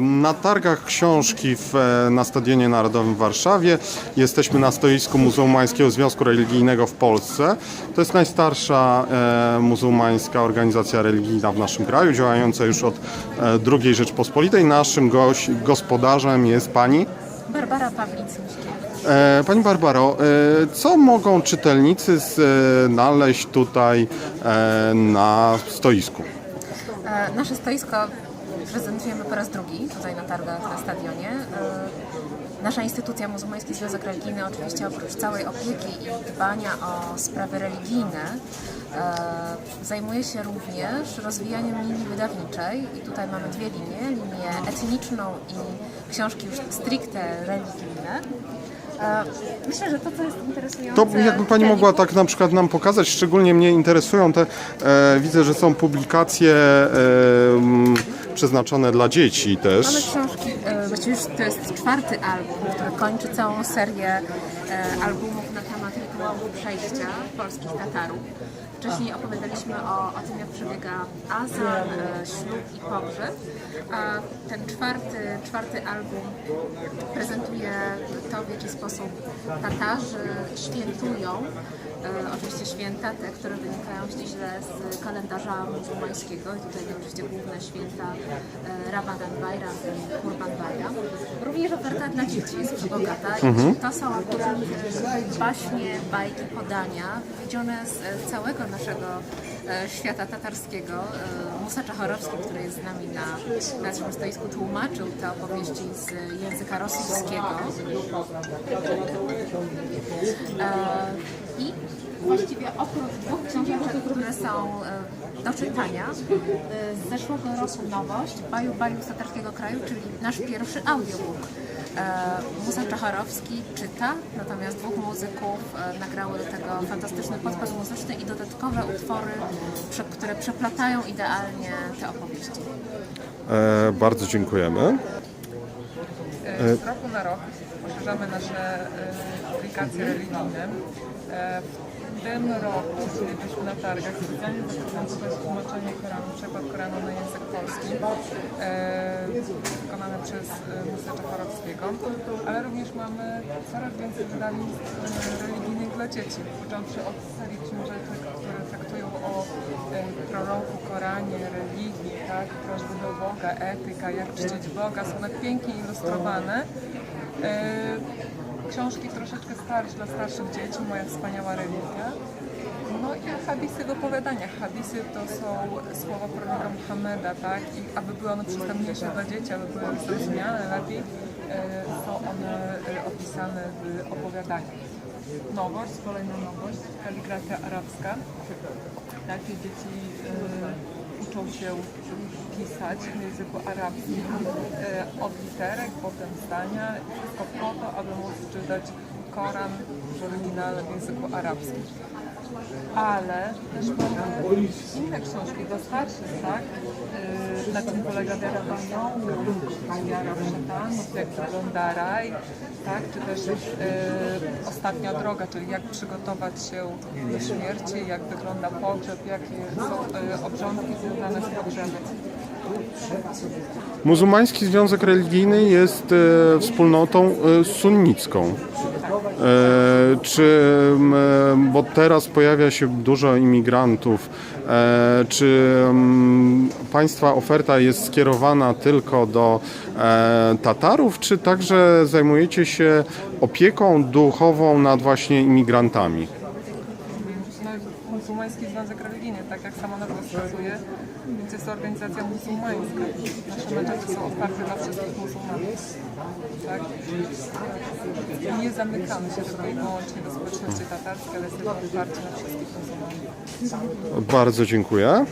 Na targach książki w, e, na Stadionie Narodowym w Warszawie jesteśmy na stoisku Muzułmańskiego Związku Religijnego w Polsce. To jest najstarsza e, muzułmańska organizacja religijna w naszym kraju, działająca już od e, II Rzeczpospolitej. Naszym goś, gospodarzem jest pani. Barbara Pawlicyńska. E, Pani Barbaro, e, co mogą czytelnicy znaleźć tutaj na stoisku? Nasze stoisko prezentujemy po raz drugi tutaj na targach na stadionie. E, Nasza instytucja Muzułmański Związek Religijny oczywiście oprócz całej opieki i dbania o sprawy religijne e, zajmuje się również rozwijaniem linii wydawniczej i tutaj mamy dwie linie, linię etniczną i książki już stricte religijne. E, Myślę, że to, co jest interesujące... To jakby Pani mogła tak na przykład nam pokazać, szczególnie mnie interesują te, e, widzę, że są publikacje e, przeznaczone dla dzieci Mamy też. książki, e, właściwie już to jest czwarty album, który kończy całą serię e, albumów na temat rytuału przejścia polskich Tatarów. Wcześniej opowiadaliśmy o, o tym, jak przebiega azan, e, ślub i pogrzeb, a ten czwarty, czwarty album prezentuje to, w jaki sposób Tatarzy świętują oczywiście święta, te, które wynikają ściśle z kalendarza muzułmańskiego. I tutaj oczywiście główne święta e, Ramadan Bayram i Kurban Bayram. Również oferta dla dzieci jest przebogata. I To są akurat e, baśnie, bajki, podania wywiedzione z e, całego naszego e, świata tatarskiego. Musa Czachorowski, który jest z nami na naszym stoisku, tłumaczył te opowieści z języka rosyjskiego. E, I właściwie oprócz dwóch książeczek, które są e, do czytania, e, z zeszłego roku nowość Baju Baju z tatarskiego kraju, czyli nasz pierwszy audiobook. E, Musa Czacharowski czyta, natomiast dwóch muzyków e, nagrały do tego fantastyczny podkład muzyczny i dodatkowe utwory, które przeplatają idealnie te opowieści. E, bardzo dziękujemy. E, Z roku na rok poszerzamy nasze publikacje religijne. E, W tym roku chcielibyśmy na targach specjalnie zaprezentować tłumaczenie Koranu, przekład Koranu na język polski, e, wykonane przez e, Musa Czacharowskiego, ale również mamy coraz więcej e, religijnych dla dzieci, począwszy od serii książek, które traktują o proroku, Koranie, religii, tak, prośby do Boga, etyka, jak czcić Boga, są tak pięknie ilustrowane. E, Książki troszeczkę starsze dla starszych dzieci, moja wspaniała religia. No i hadisy w opowiadaniach. Hadisy to są słowa proroka Muhammeda, tak? I aby były one przystępniejsze dla dzieci, aby były zrozumiane lepiej, e, są one e, opisane w opowiadaniach. Nowość, kolejna nowość, kaligrafia arabska. Takie dzieci e, uczą się pisać w języku arabskim e, od literek, potem zdania, wszystko po to, aby móc czytać Koran w oryginale w języku arabskim. Ale też mamy inne książki starszych, tak? Na czym polega wiara w aniołów, wiara w jak wygląda raj, tak? Czy też e, ostatnia droga, czyli jak przygotować się do śmierci, jak wygląda pogrzeb, jakie są e, obrządki związane z pogrzebem. Muzułmański Związek Religijny jest e, wspólnotą e, sunnicką. E, czy, e, bo teraz pojawia się dużo imigrantów, e, czy Państwa oferta jest skierowana tylko do Tatarów, czy także zajmujecie się opieką duchową nad właśnie imigrantami? Muzułmański Związek Religijny, tak jak sama nazwa wskazuje, więc jest to organizacja muzułmańska. Nasze meczety są otwarte dla wszystkich muzułmanów. Tak? Nie zamykamy się tylko wyłącznie do społeczności tatarskiej, ale jesteśmy otwarci na wszystkich muzułmanów. Bardzo dziękuję.